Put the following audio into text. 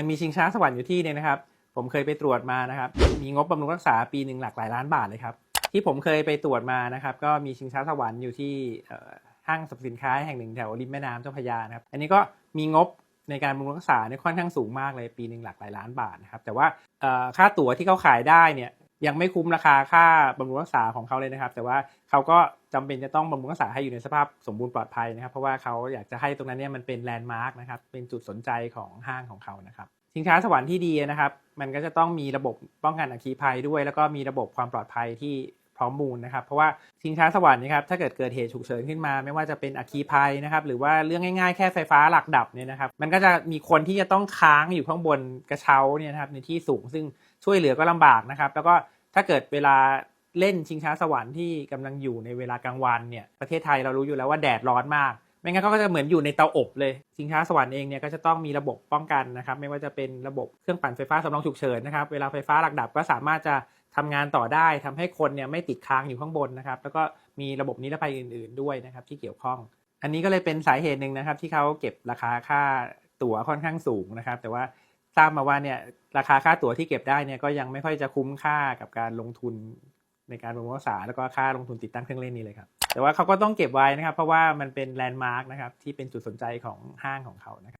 มันมีชิงช้าสวรรค์อยู่ที่เนี่ยนะครับ ผมเคยไปตรวจมานะครับ มีงบบำรุงรักษาปีหนึ่งหลักหลายล้านบาทเลยครับ ที่ผมเคยไปตรวจมานะครับ ก็มีชิงช้าสวรรค์อยู่ที่ห้างสรรพสินค้าแห่งหนึ่งแถวริมแม่น้ำเจ้าพระยานะครับ อันนี้ก็มีงบในการบำรุงรักษาเนี่ยค่อนข้างสูงมากเลยปีหนึ่งหลักหลายล้านบาทนะครับ แต่ว่าค่าตั๋วที่เขาขายได้เนี่ย ยังไม่คุ้มราคาค่าบำรุงรักษาของเขาเลยนะครับ แต่ว่าเขาก็จำเป็นจะต้องบำรุงรักษาให้อยู่ในสภาพสมบูรณ์ปลอดภัยนะครับ เพราะว่าเขาอยากจะให้ตรงนั้นเนี่ยมันเป็นแลนด์มาร์กนะครับ เป็นจุดสนใจของห้างของเขานะครับ สินค้าสวรรค์ที่ดีนะครับ มันก็จะต้องมีระบบป้องกันอัคคีภัยด้วย แล้วก็มีระบบความปลอดภัยที่ ร้อมมูลนะครับ เพราะว่าชิงช้าสวรรค์นะครับถ้าเกิดเกิดเหตุฉุกเฉินขึ้นมา ไม่ว่าจะเป็นอัคคีภัยนะครับหรือว่าเรื่องง่ายๆแค่ไฟฟ้าหลักดับเนี่ยนะครับมันก็จะมีคนที่จะต้องค้างอยู่ข้างบนกระเช้าเนี่ยนะครับในที่สูงซึ่งช่วยเหลือก็ลำบากนะครับ แล้วก็ถ้าเกิดเวลาเล่นชิงช้าสวรรค์ที่กำลังอยู่ในเวลากลางวันเนี่ยประเทศไทยเรารู้อยู่แล้วว่าแดดร้อนมากไม่งั้นก็จะเหมือนอยู่ในเตาอบเลยชิงช้าสวรรค์เองเนี่ยก็จะต้องมีระบบป้องกันนะครับ ไม่ว่าจะเป็นระบบเครื่องปั่นไฟฟ้าสำรองฉุกเฉินนะครับ เวลาไฟฟ้าหลักดับก็สามารถจะ ทำงานต่อได้ทำให้คนเนี่ยไม่ติดค้างอยู่ข้างบนนะครับ แล้วก็มีระบบนิรภัยอื่น ๆด้วยนะครับ ที่เกี่ยวข้อง อันนี้ก็เลยเป็นสาเหตุหนึ่งนะครับ ที่เขาเก็บราคาค่าตั๋วค่อนข้างสูงนะครับ แต่ว่าทราบมาว่าเนี่ยราคาค่าตั๋วที่เก็บได้เนี่ยก็ยังไม่ค่อยจะคุ้มค่ากับการลงทุนในการบรุงรักษาแล้วก็ค่าลงทุนติดตั้งเครื่องเล่นนี้เลยครับ แต่ว่าเขาก็ต้องเก็บไว้นะครับ เพราะว่ามันเป็นแลนด์มาร์กนะครับที่เป็นจุดสนใจของห้างของเขานะครับ